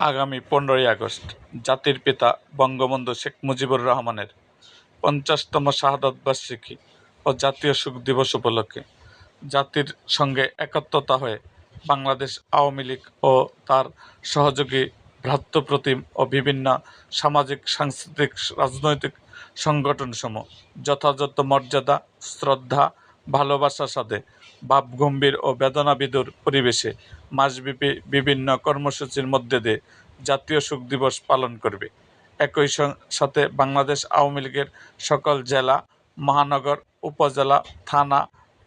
আগামী পনেরোই আগস্ট জাতির পিতা বঙ্গবন্ধু শেখ মুজিবুর রহমানের পঞ্চাশতম শাহাদত বার্ষিকী ও জাতীয় শোক দিবস উপলক্ষে জাতির সঙ্গে একত্রতা হয়ে বাংলাদেশ আওয়ামী লীগ ও তার সহযোগী ভ্রাতৃপ্রতিম ও বিভিন্ন সামাজিক, সাংস্কৃতিক, রাজনৈতিক সংগঠনসমূহ যথাযথ মর্যাদা, শ্রদ্ধা ভালোবাসার সাথে, ভাবগম্ভীর ও বেদনাবিধুর পরিবেশে মাসব্যাপী বিভিন্ন কর্মসূচির মধ্যে দিয়ে জাতীয় শোক দিবস পালন করবে। একই সাথে বাংলাদেশ আওয়ামী লীগের সকল জেলা, মহানগর, উপজেলা, থানা,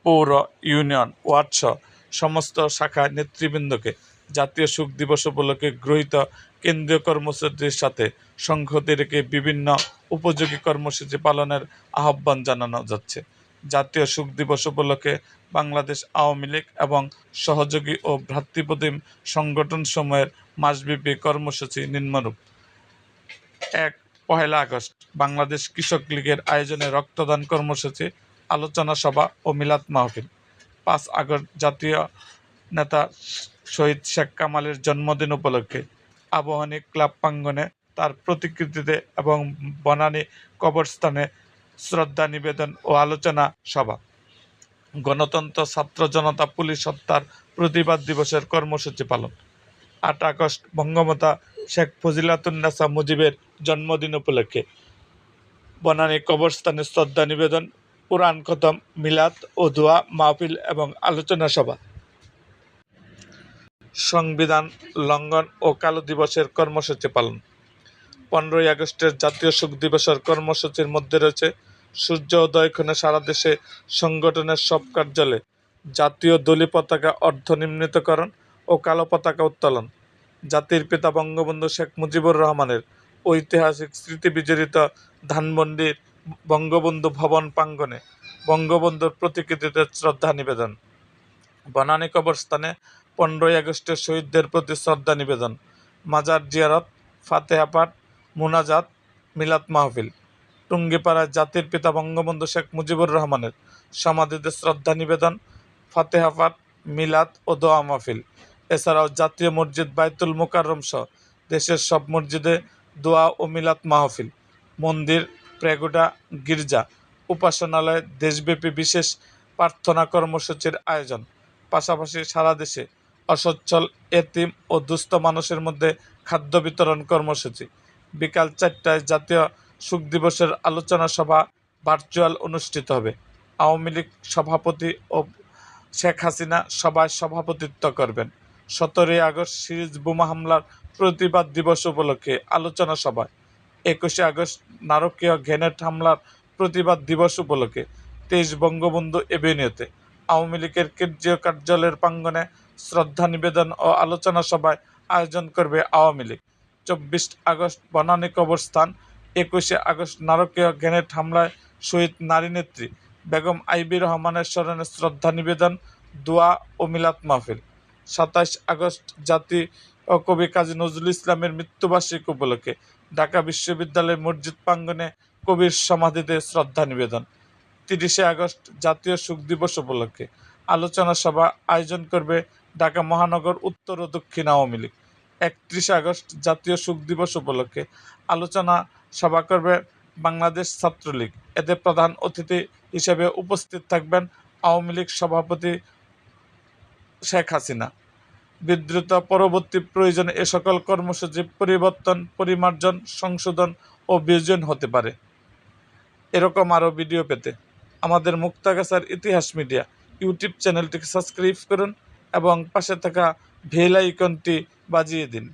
পৌর, ইউনিয়ন ওয়ার্ডসহ সমস্ত শাখা নেতৃবৃন্দকে জাতীয় শোক দিবস উপলক্ষে গৃহীত কেন্দ্রীয় কর্মসূচির সাথে সংহতি রেখে বিভিন্ন উপযোগী কর্মসূচি পালনের আহ্বান জানানো যাচ্ছে। জাতীয় শোক দিবস উপলক্ষে বাংলাদেশ আওয়ামী লীগ এবং সহযোগী ও ভ্রাতৃপ্রতিম সংগঠনসমূহের মাসব্যাপী কর্মসূচি নিম্নরূপ। এক, পহেলা আগস্ট, বাংলাদেশ কৃষক লীগের আয়োজনে রক্তদান কর্মসূচি, আলোচনা সভা ও মিলাদ মাহফিল। পাঁচ আগস্ট, জাতীয় নেতা শহীদ শেখ কামালের জন্মদিন উপলক্ষে আবহানী ক্লাব প্রাঙ্গনে তার প্রতিকৃতিতে এবং বনানী কবরস্থানে শ্রদ্ধা নিবেদন ও আলোচনা সভা। গণতন্ত্র, ছাত্র জনতা, পুলিশ হত্যার প্রতিবাদ দিবসের কর্মসূচি পালন। আট আগস্ট, বঙ্গমাতা শেখ ফজিলাতুন্নেসা মুজিবের জন্মদিন উপলক্ষে। বনানী কবরস্থানে শ্রদ্ধা নিবেদন কোরআন খতম, মিলাদ ও দোয়া, মাহফিল এবং আলোচনা সভা। সংবিধান লঙ্ঘন ও কালো দিবসের কর্মসূচি পালন। পনেরোই আগস্টের জাতীয় শোক দিবসের কর্মসূচির মধ্যে রয়েছে সূর্য উদয়ক্ষণে সারা দেশে সংগঠনের সব কার্যালয়ে জাতীয় দলি পতাকা অর্ধনির্মিতকরণ ও কালো পতাকা উত্তোলন। জাতির পিতা বঙ্গবন্ধু শেখ মুজিবুর রহমানের ঐতিহাসিক স্মৃতি বিজড়িত ধানমন্ডির বঙ্গবন্ধু ভবন প্রাঙ্গণে বঙ্গবন্ধুর প্রতিকৃতিতে শ্রদ্ধা নিবেদন। বনানী কবরস্থানে পনেরোই আগস্টের শহীদদের প্রতি শ্রদ্ধা নিবেদন। মাজার জিয়ারত, ফাতেহা পাঠ, মুনাজাত, মিলাদ মাহফিল। টুঙ্গিপাড়ায় জাতির পিতা বঙ্গবন্ধু শেখ মুজিবুর রহমানের সমাধিতে শ্রদ্ধা নিবেদন ফাতেহা পাঠ মিলাদ ও দোয়া মাহফিল। এছাড়াও জাতীয় মসজিদ বাইতুল মোকাররম সহ দেশের সব মসজিদে দোয়া ও মিলাদ মাহফিল, মন্দির, প্রেগুডা, গির্জা, উপাসনালয়ে, দেশব্যাপী বিশেষ প্রার্থনা কর্মসূচির আয়োজন। পাশাপাশি সারা দেশে অসচ্ছল, এতিম ও দুস্থ মানুষের মধ্যে খাদ্য বিতরণ কর্মসূচি। বিকাল চারটায় জাতীয় শোক দিবসের আলোচনা সভা ভার্চুয়াল অনুষ্ঠিত হবে। আওয়ামী লীগ সভাপতি ও শেখ হাসিনা সভায় সভাপতিত্ব করবেন। সতেরোই আগস্ট সিরিজ বোমা হামলার প্রতিবাদ দিবস উপলক্ষে আলোচনা সভায়। একুশে আগস্ট নারকীয় গ্রেনেড হামলার প্রতিবাদ দিবস উপলক্ষে তেইশ বঙ্গবন্ধু এভিনিউতে আওয়ামী লীগের কেন্দ্রীয় কার্যালয়ের প্রাঙ্গনে শ্রদ্ধা নিবেদন ও আলোচনা সভায় আয়োজন করবে আওয়ামী লীগ। চব্বিশ আগস্ট বনানী কবরস্থান একুশে আগস্ট নারকীয় গ্রেনেড হামলায় শহীদ নারী নেত্রী বেগম আইবি রহমানের স্মরণে শ্রদ্ধা নিবেদন, দোয়া ও মিলাদ মাহফিল। সাতাইশ আগস্ট জাতি ও কবি কাজী নজরুল ইসলামের মৃত্যুবার্ষিকী উপলক্ষে ঢাকা বিশ্ববিদ্যালয়ের মসজিদ প্রাঙ্গনে কবির সমাধিতে শ্রদ্ধা নিবেদন। তিরিশে আগস্ট জাতীয় সুখ দিবস উপলক্ষে আলোচনা সভা আয়োজন করবে ঢাকা মহানগর উত্তর ও দক্ষিণ আওয়ামী লীগ। একত্রিশে আগস্ট জাতীয় সুখ দিবস উপলক্ষে আলোচনা সভা করবে বাংলাদেশ ছাত্রলীগ। এতে প্রধান অতিথি হিসেবে উপস্থিত থাকবেন আওয়ামী লীগ সভাপতি শেখ হাসিনা। বিদ্রুত পরবর্তী প্রয়োজনে এ সকল কর্মসূচি পরিবর্তন, পরিমার্জন, সংশোধন ও বিয়োজন হতে পারে। এরকম আরও ভিডিও পেতে আমাদের মুক্তাগাছার ইতিহাস মিডিয়া ইউটিউব চ্যানেলটিকে সাবস্ক্রাইব করুন এবং পাশে থাকা ভেল আইকনটি বাজিয়ে দিন।